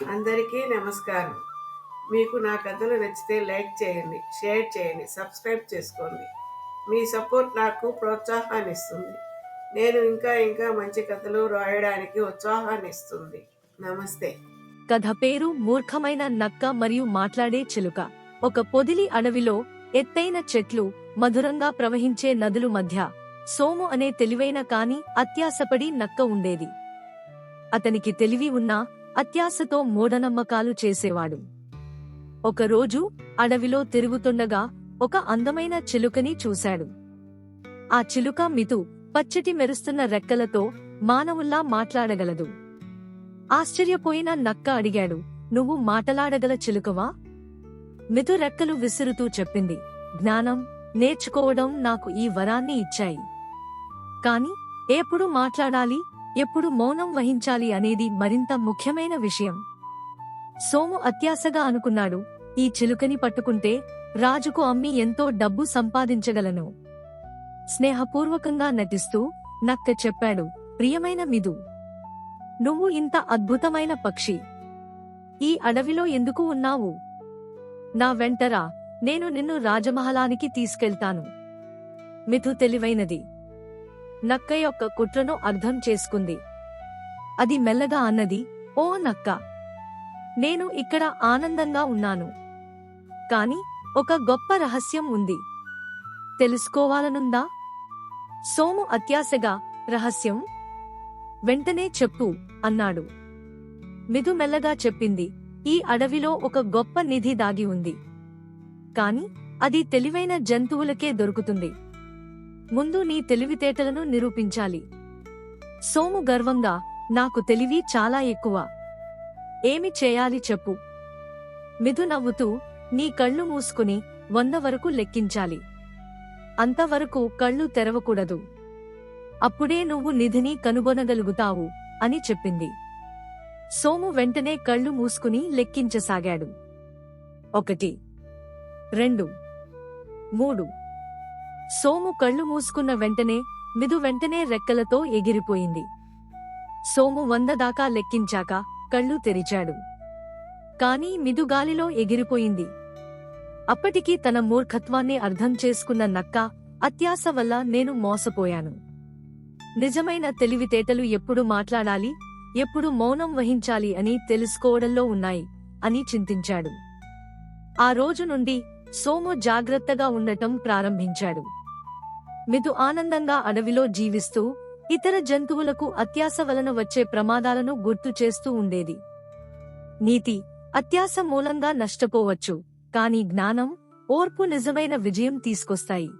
అందరికీ నమస్కారం. మీకు నా కథలు నచ్చితే లైక్ చేయండి షేర్ చేయండి సబ్స్క్రైబ్ చేసుకోండి. మీ సపోర్ట్ నాకు ప్రోత్సాహాన్ని ఇస్తుంది నేను ఇంకా ఇంకా మంచి కథలు రాయడానికి ఉత్సాహాన్ని ఇస్తుంది నమస్తే. కథ పేరు మూర్ఖమైన నక్క మరియు మాట్లాడే చిలుక. ఒక పొదిలి అడవిలో ఎత్తైన చెట్లు మధురంగా ప్రవహించే నదులు మధ్య సోము అనే తెలివైన కాని అత్యాసపడి నక్క ఉండేది. అతనికి తెలివి ఉన్నా అత్యాశతో మూఢనమ్మకాలు చేసేవాడు. ఒకరోజు అడవిలో తిరుగుతుండగా ఒక అందమైన చిలుకని చూశాడు. ఆ చిలుక మితు పచ్చటి మెరుస్తున్న రెక్కలతో మానవుల్లా మాట్లాడగలదు. ఆశ్చర్యపోయిన నక్క అడిగాడు నువ్వు మాటలాడగల చిలుకవా? మితు రెక్కలు విసురుతూ చెప్పింది జ్ఞానం నేర్చుకోవడం నాకు ఈ వరాన్ని ఇచ్చాయి. కాని ఎప్పుడు మాట్లాడాలి? ఎప్పుడు మౌనం వహించాలి అనేది మరింత ముఖ్యమైన విషయం. సోము అత్యాశగా అనుకున్నాడు ఈ చిలుకని పట్టుకుంటే రాజుకు అమ్మి ఎంతో డబ్బు సంపాదించగలను. స్నేహపూర్వకంగా నటిస్తూ నక్క చెప్పాడు ప్రియమైన మిదు నువ్వు ఇంత అద్భుతమైన పక్షి. ఈ అడవిలో ఎందుకు ఉన్నావు? నా వెంటరా నేను నిన్ను రాజమహలానికి తీసుకెళ్తాను మిథు తెలివైనది. నక్క యొక్క కుట్రను అర్థం చేసుకుంది. అది మెల్లగా అన్నది ఓ నక్క! నేను ఇక్కడ ఆనందంగా ఉన్నాను. కాని ఒక గొప్ప రహస్యం ఉంది. తెలుసుకోవాలనుందా? సోము అత్యాశగా రహస్యం? వెంటనే చెప్పు అన్నాడు. మెదుమెల్లగా చెప్పింది ఈ అడవిలో ఒక గొప్ప నిధి దాగి ఉంది. కాని అది తెలివైన జంతువులకే దొరుకుతుంది. ముందు నీ తెలివితేటలను నిరూపించాలి. సోము గర్వంగా నాకు తెలివి చాలా ఎక్కువ. ఏమి చేయాలి చెప్పు. మిథు నవ్వుతూ నీ కళ్ళు మూసుకుని వంద వరకు లెక్కించాలి. అంతవరకు కళ్ళు తెరవకూడదు. అప్పుడే నువ్వు నిధిని కనుగొనగలుగుతావు అని చెప్పింది. సోము వెంటనే కళ్ళు మూసుకుని లెక్కించసాగాడు. ఒకటి. రెండు. మూడు. సోము కళ్ళు మూసుకున్న వెంటనే మిదు వెంటనే రెక్కలతో ఎగిరిపోయింది. సోము వంద దాకా లెక్కించాక కళ్ళు తెరిచాడు. కాని మిదు గాలిలో ఎగిరిపోయింది. అప్పటికి తన మూర్ఖత్వాన్ని అర్థం చేసుకున్న నక్క అత్యాస వల్ల నేను మోసపోయాను. నిజమైన తెలివితేటలు ఎప్పుడు మాట్లాడాలి ఎప్పుడు మౌనం వహించాలి అని తెలుసుకోవడంలో ఉన్నాయి అని చింతించాడు. ఆ రోజు నుండి సోము జాగ్రత్తగా ఉండటం ప్రారంభించాడు. మిదు ఆనందంగా అడవిలో జీవిస్తూ ఇతర జంతువులకు అత్యాస వలన వచ్చే ప్రమాదాలను గుర్తు చేస్తూ ఉండేది. నీతి అత్యాస మూలంగా నష్టపోవచ్చు కాని జ్ఞానం ఓర్పు నిజమైన విజయం తీసుకొస్తాయి.